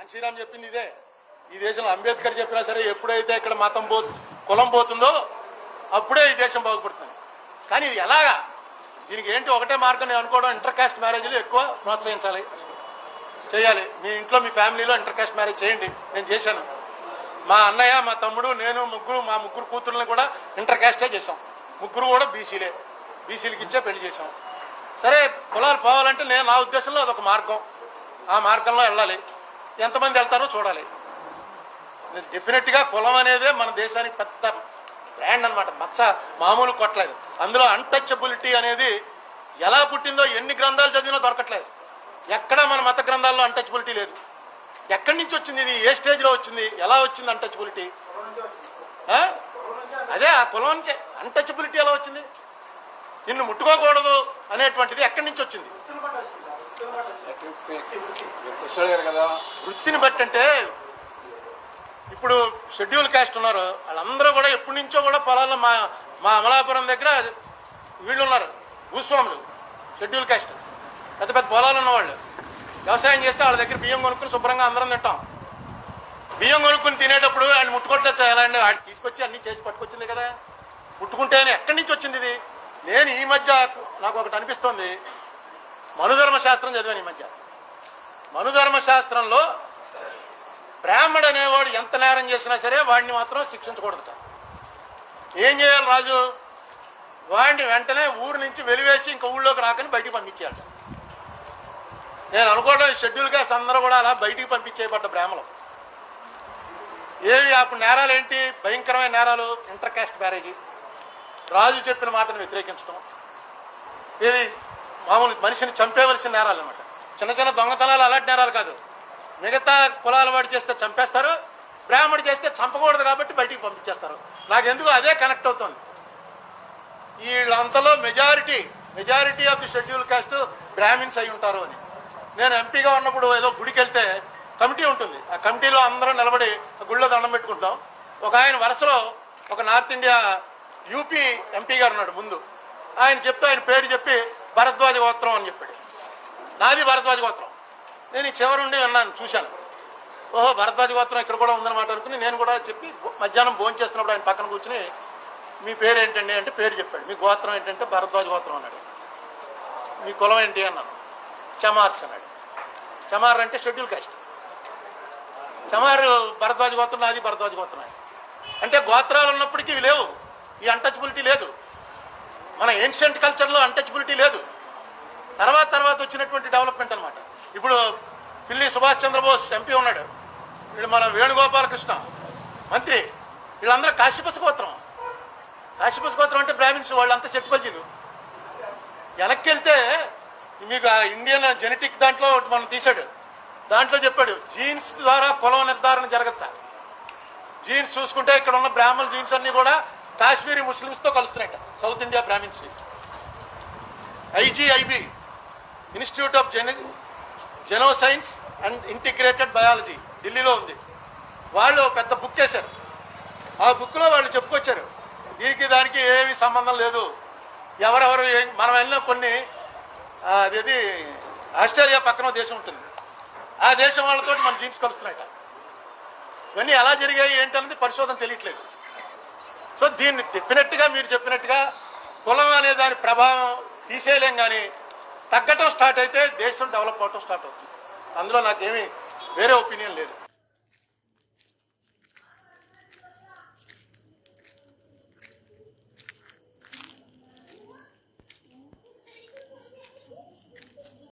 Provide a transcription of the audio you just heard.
కాంచీరామ్ చెప్పింది ఇదే. ఈ దేశంలో అంబేద్కర్ చెప్పినా సరే ఎప్పుడైతే ఇక్కడ మతం పో కులం పోతుందో అప్పుడే ఈ దేశం బాగుపడుతుంది. కానీ ఇది ఎలాగా? దీనికి ఏంటి ఒకటే మార్గం నేను అనుకోవడం ఇంటర్ కాస్ట్ మ్యారేజ్లు ఎక్కువ ప్రోత్సహించాలి. చేయాలి. మీ ఇంట్లో మీ ఫ్యామిలీలో ఇంటర్ కాస్ట్ మ్యారేజ్ చేయండి. నేను చేశాను. మా అన్నయ్య మా తమ్ముడు నేను ముగ్గురు మా ముగ్గురు కూతుర్ని కూడా ఇంటర్ కాస్టే చేసాం ముగ్గురు కూడా బీసీలే బీసీలకి ఇచ్చే పెళ్ళి చేసాం సరే కులాలు పోవాలంటే నేను నా ఉద్దేశంలో అదొక మార్గం. ఆ మార్గంలో వెళ్ళాలి. ఎంతమంది వెళ్తారో చూడాలి. డెఫినెట్గా కులం అనేదే మన దేశానికి పెద్ద బ్రాండ్ అన్నమాట. మచ్చ మామూలు కొట్టలేదు. అందులో అన్టచబిలిటీ అనేది ఎలా పుట్టిందో ఎన్ని గ్రంథాలు చదివినా దొరకట్లేదు. ఎక్కడ మన మత గ్రంథాల్లో అన్టచబిలిటీ లేదు. ఎక్కడి నుంచి వచ్చింది ఇది? ఏ స్టేజ్లో వచ్చింది? ఎలా వచ్చింది అన్టచబిలిటీ అదే ఆ కులం నుంచే. అన్టచబిలిటీ ఎలా వచ్చింది? నిన్ను ముట్టుకోకూడదు అనేటువంటిది ఎక్కడి నుంచి వచ్చింది? కదా వృత్తిని బట్టి అంటే ఇప్పుడు షెడ్యూల్ క్యాస్ట్ ఉన్నారు. వాళ్ళందరూ కూడా ఎప్పటి నుంచో కూడా పొలాల్లో మా మా అమలాపురం దగ్గర వీళ్ళు ఉన్నారు. భూస్వాములు షెడ్యూల్ క్యాస్ట్. పెద్ద పెద్ద పొలాలు ఉన్నవాళ్ళు. వ్యవసాయం చేస్తే వాళ్ళ దగ్గర బియ్యం కొనుక్కుని శుభ్రంగా అందరం తింటాం. బియ్యం కొనుక్కుని తినేటప్పుడు వాళ్ళు ముట్టుకుంటే ఎలా అండి వాడు తీసుకొచ్చి అన్ని చేసి పట్టుకొచ్చింది కదా. ముట్టుకుంటేనే ఎక్కడి నుంచి వచ్చింది ఇది? నేను ఈ మధ్య నాకు ఒకటి అనిపిస్తోంది. మనుధర్మ శాస్త్రం చదివాను ఈ మధ్య. మనుధర్మ శాస్త్రంలో బ్రాహ్మడు అనేవాడు ఎంత నేరం చేసినా సరే వాడిని మాత్రం శిక్షించకూడదుట. ఏం చేయాలి రాజు? వాడిని వెంటనే ఊరు నుంచి వెలివేసి ఇంకా ఊళ్ళోకి రాకని బయటికి పంపించేయాలట. నేను అనుకోవడం షెడ్యూల్ కాస్ట్ అందరూ కూడా అలా బయటికి పంపించేయబడ్డ బ్రాహ్మణం. ఏవి అప్పుడు నేరాలు ఏంటి? భయంకరమైన నేరాలు ఇంటర్ కాస్ట్ మ్యారేజ్ రాజు చెప్పిన మాటను వ్యతిరేకించడం ఇది మామూలు మనిషిని చంపేవలసిన నేరాలు అనమాట చిన్న చిన్న దొంగతనాలు అలాంటి నేరాలు కాదు. మిగతా కులాల వాడు చేస్తే చంపేస్తారు బ్రాహ్మడు చేస్తే చంపకూడదు కాబట్టి బయటికి పంపించేస్తారు. నాకు ఎందుకు అదే కనెక్ట్ అవుతుంది. వీళ్ళంతలో majority majority of the schedule caste Brahmins అయి ఉంటారు అని. నేను ఎంపీగా ఉన్నప్పుడు ఏదో గుడికి వెళ్తే కమిటీ ఉంటుంది. ఆ కమిటీలో అందరం నిలబడి ఆ గుళ్ళో దండం పెట్టుకుంటాం. ఒక ఆయన వరుసలో ఒక నార్త్ ఇండియా యూపీ ఎంపీ గారు ఉన్నాడు ముందు. ఆయన చెప్తే ఆయన పేరు చెప్పి భరద్వాజ గోత్రం అని చెప్పాడు. నాది భరద్వాజ గోత్రం. నేను ఈ చివరుండి విన్నాను చూశాను. ఓహో భరద్వాజ గోత్రం ఇక్కడ కూడా ఉందన్నమాట అనుకుని నేను కూడా చెప్పి మధ్యాహ్నం భోజనం చేస్తున్నప్పుడు ఆయన పక్కన కూర్చుని మీ పేరు ఏంటండి అంటే పేరు చెప్పాడు. మీ గోత్రం ఏంటంటే భరద్వాజ గోత్రం అన్నాడు. మీ కులం ఏంటి అన్నాను. చమార్స్ అన్నాడు. చమార్ అంటే షెడ్యూల్ కాస్ట్. చమారు భరద్వాజ గోత్రం నాది భరద్వాజ గోత్రం అంటే గోత్రాలు ఉన్నప్పటికీ లేవు. ఈ అన్టచబిలిటీ లేదు. మన ఏన్షియంట్ కల్చర్లో అన్టచబిలిటీ లేదు. తర్వాత తర్వాత వచ్చినటువంటి డెవలప్మెంట్ అనమాట ఇప్పుడు పిల్లి సుభాష్ చంద్రబోస్ ఎంపీ ఉన్నాడు. వీడు మన వేణుగోపాలకృష్ణ మంత్రి. వీళ్ళందరూ కాశ్యపస గోత్రం కాశ్యపస గోత్రం అంటే బ్రాహ్మిన్స్ వాళ్ళంతా చెట్టుకొచ్చిలు వెనక్కి వెళ్తే మీకు ఆ ఇండియన్ జెనెటిక్ దాంట్లో మనం తీశాడు. దాంట్లో చెప్పాడు జీన్స్ ద్వారా కులం నిర్ధారణ జరగత జీన్స్ చూసుకుంటే ఇక్కడ ఉన్న బ్రాహ్మణ జీన్స్ అన్నీ కూడా కాశ్మీరీ ముస్లిమ్స్తో కలుస్తున్నాయట. South India Brahmins. IGIB institute of gen genome science and integrated biology ఢిల్లీలో ఉంది. వాళ్ళు పెద్ద బుక్ వేశారు. ఆ బుక్లో వాళ్ళు చెప్పుకొచ్చారు. దీనికి దానికి ఏమీ సంబంధం లేదు. ఎవరెవరు మనం వెళ్ళిన కొన్ని అది అదేది ఆస్ట్రేలియా పక్కన దేశం ఉంటుంది. ఆ దేశం వాళ్ళతో మన జీన్స్ కలుస్తున్నాయట. ఇవన్నీ ఎలా జరిగాయి ఏంటన్నది పరిశోధన తెలియట్లేదు. సో దీన్ని డెఫినెట్గా మీరు చెప్పినట్టుగా కులం అనే దాని ప్రభావం తీసేయలేం కానీ తగ్గటం స్టార్ట్ అయితే దేశం డెవలప్ అవటం స్టార్ట్ అవుతుంది. అందులో నాకేమీ వేరే ఒపీనియన్ లేదు.